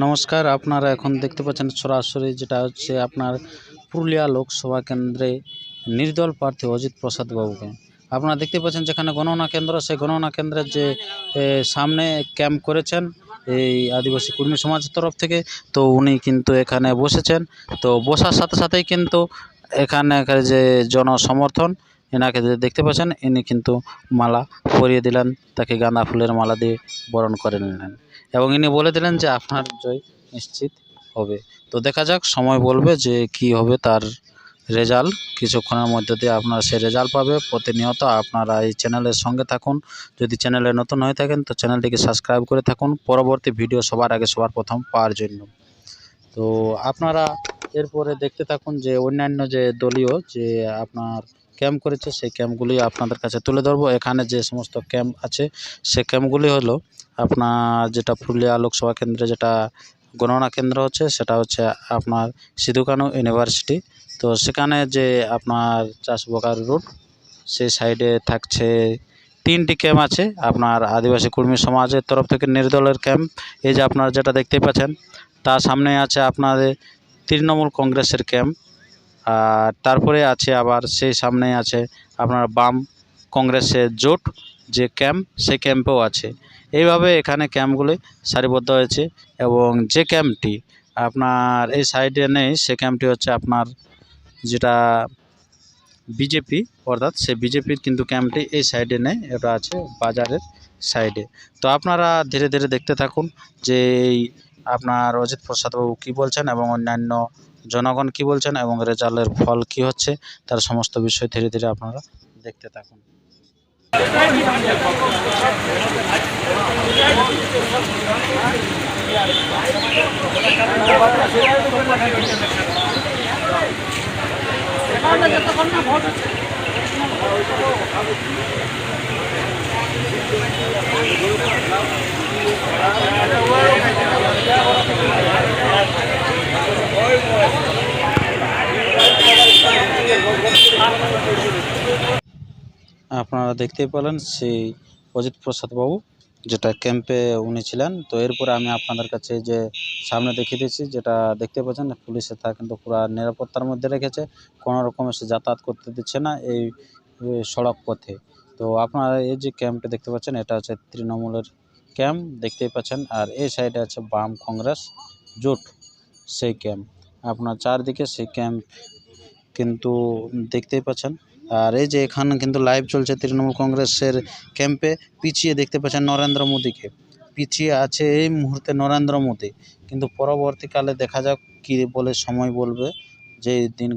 নমস্কার, আপনারা এখন দেখতে পাচ্ছেন সরাসরি যেটা হচ্ছে আপনার পুরুলিয়া লোকসভা কেন্দ্রে নির্দল প্রার্থী অজিত প্রসাদ বাবুকে। আপনারা দেখতে পাচ্ছেন যেখানে গণনা কেন্দ্র, সেই গণনা কেন্দ্রের যে সামনে ক্যাম্প করেছেন এই আদিবাসী কর্মী সমাজের তরফ থেকে। তো উনি কিন্তু এখানে বসেছেন। তো বসার সাথে সাথেই কিন্তু এখানে যে জনসমর্থন এনাকে দেখতে পাচ্ছেন, ইনি কিন্তু মালা পরিয়ে দিলেন, তাকে গাঁদা ফুলের মালা দিয়ে বরণ করে নিলেন। এবং ইনি বলে দিলেন যে, আপনার জয় নিশ্চিত হবে। তো দেখা যাক, সময় বলবে যে কি হবে তার রেজাল্ট। কিছুক্ষণের মধ্যে দিয়ে আপনারা সেই রেজাল্ট পাবে। প্রতিনিয়ত আপনারা এই চ্যানেলের সঙ্গে থাকুন। যদি চ্যানেলে নতুন হয়ে থাকেন, তো চ্যানেলটিকে সাবস্ক্রাইব করে থাকুন। পরবর্তী ভিডিও সবার আগে সবার প্রথম পাওয়ার জন্য। তো আপনারা এরপরে দেখতে থাকুন যে অন্যান্য যে দলীয় যে আপনার ক্যাম্প করেছে, সেই ক্যাম্পগুলি আপনাদের কাছে তুলে ধরবো। এখানে যে সমস্ত ক্যাম্প আছে সে ক্যাম্পগুলি হলো আপনার যেটা পুরুলিয়া লোকসভা কেন্দ্রে যেটা গণনা কেন্দ্র হচ্ছে, সেটা হচ্ছে আপনার সিধুকানু ইউনিভার্সিটি। তো সেখানে যে আপনার চাষবকার রোড সেই সাইডে থাকছে তিনটি ক্যাম্প আছে আপনার আদিবাসী কর্মী সমাজের তরফ থেকে নির্দলের ক্যাম্প। এই যে আপনারা যেটা দেখতে পাচ্ছেন, তার সামনে আছে আপনাদের তৃণমূল কংগ্রেসের ক্যাম্প। আর তারপরে আছে আবার সেই সামনে আছে আপনার বাম কংগ্রেসের জোট যে ক্যাম্প, সেই ক্যাম্পেও আছে। এইভাবে এখানে ক্যাম্পগুলি সারিবদ্ধ হয়েছে এবং যে ক্যাম্পটি আপনার এই সাইডে নেই, সে ক্যাম্পটি হচ্ছে আপনার যেটা বিজেপি অর্থাৎ সে বিজেপির কিন্তু ক্যাম্পটি এই সাইডে নেই, এটা আছে বাজারের সাইডে তো আপনারা ধীরে ধীরে দেখতে থাকুন যে এই আপনার অজিত প্রসাদবাবু কী বলছেন এবং অন্যান্য জনগণ কী বলছেন এবং রেজাল্টের ফল কী হচ্ছে, তার সমস্ত বিষয় ধীরে ধীরে আপনারা দেখতে থাকুন। আপনারা দেখতেই পেলেন সেই অজিত প্রসাদ বাবু। যেটা ক্যাম্পে উনি ছিলেন। তো এরপরে আমি আপনাদের কাছে যে সামনে দেখিয়ে দিচ্ছি যেটা দেখতে পাচ্ছেন, পুলিশে তা কিন্তু পুরো নিরাপত্তার মধ্যে রেখেছে। কোনো রকম সে যাতায়াত করতে দিচ্ছে না এই সড়ক পথে। তো আপনারা এই যে ক্যাম্পটা দেখতে পাচ্ছেন, এটা হচ্ছে তৃণমূলের ক্যাম্প দেখতেই পাচ্ছেন। আর এই সাইডে আছে বাম কংগ্রেস, জোট, সেই ক্যাম্প আপনার চারদিকে সেই ক্যাম্প কিন্তু দেখতেই পাচ্ছেন। আর এই যে এখানে কিন্তু লাইভ চলছে তৃণমূল কংগ্রেসের ক্যাম্পে পিছিয়ে দেখতে পাচ্ছেন নরেন্দ্র মোদীকে। পিছিয়ে আছে এই মুহূর্তে নরেন্দ্র মোদী। কিন্তু পরবর্তীকালে দেখা যাক কী বলে সময় বলবে, যে দিন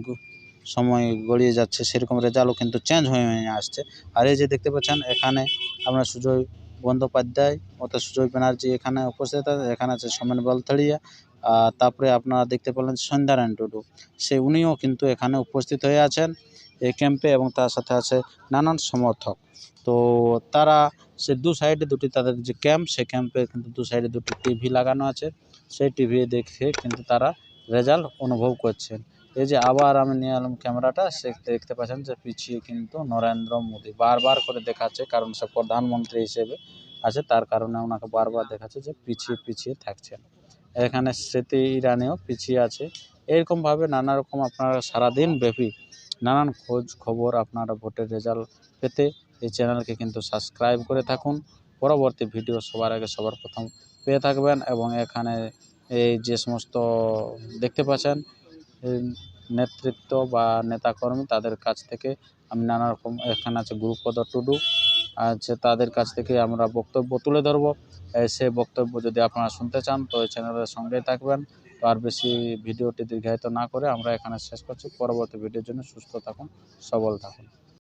সময় গড়িয়ে যাচ্ছে, সেরকম রেজাল্টও কিন্তু চেঞ্জ হয়ে হয়ে আসছে। আর এই যে দেখতে পাচ্ছেন, এখানে আপনার সুজয় বন্দ্যোপাধ্যায় অর্থাৎ সুজয় ব্যানার্জি এখানে উপস্থিত আছে। এখানে আছে সোমেন বলথড়িয়া, আর তারপরে আপনারা দেখতে পেলেন সন্ধ্যারায়ণ টুডু। সে উনিও কিন্তু এখানে উপস্থিত হয়ে আছেন। এই ক্যাম্পে এবং তার সাথে আছে নানান সমর্থক। তো তারা সে দু সাইডে দুটি তাদের যে ক্যাম্প সেই ক্যাম্পে কিন্তু দু সাইডে দুটি টিভি লাগানো আছে। সেই টিভি দেখে কিন্তু তারা রেজাল্ট অনুভব করছেন। এই যে আবার আমি নিয়ে এলাম ক্যামেরাটা সে দেখতে পাচ্ছেন যে পিছিয়ে কিন্তু নরেন্দ্র মোদী বারবার করে দেখাচ্ছে, কারণ সে প্রধানমন্ত্রী হিসেবে আছে, তার কারণে ওনাকে বারবার দেখাচ্ছে যে পিছিয়ে পিছিয়ে থাকছেন। এখানে স্মৃতি ইরানিও পিছিয়ে আছে। এরকমভাবে নানা রকম আপনারা সারাদিন ব্যাপী নানান খোঁজ খবর আপনারা ভোটের রেজাল্ট পেতে এই চ্যানেলকে কিন্তু সাবস্ক্রাইব করে থাকুন। পরবর্তী ভিডিও সবার আগে সবার প্রথম পেয়ে থাকবেন এবং এখানে এই যে সমস্ত দেখতে পাচ্ছেন নেতৃত্ব বা নেতাকর্মী তাদের কাছ থেকে আমি নানা রকম, এখানে আছে গুরুপদ টুডু, আছে তাদের কাছ থেকে আমরা বক্তব্য তুলে ধরবো। সে বক্তব্য যদি আপনারা শুনতে চান তো এই চ্যানেলের সঙ্গেই থাকবেন। তো আর বেশি ভিডিওটি দীর্ঘায়িত না করে আমরা এখানে শেষ করছি। পরবর্তী ভিডিওর জন্য সুস্থ থাকুন, সবল থাকুন।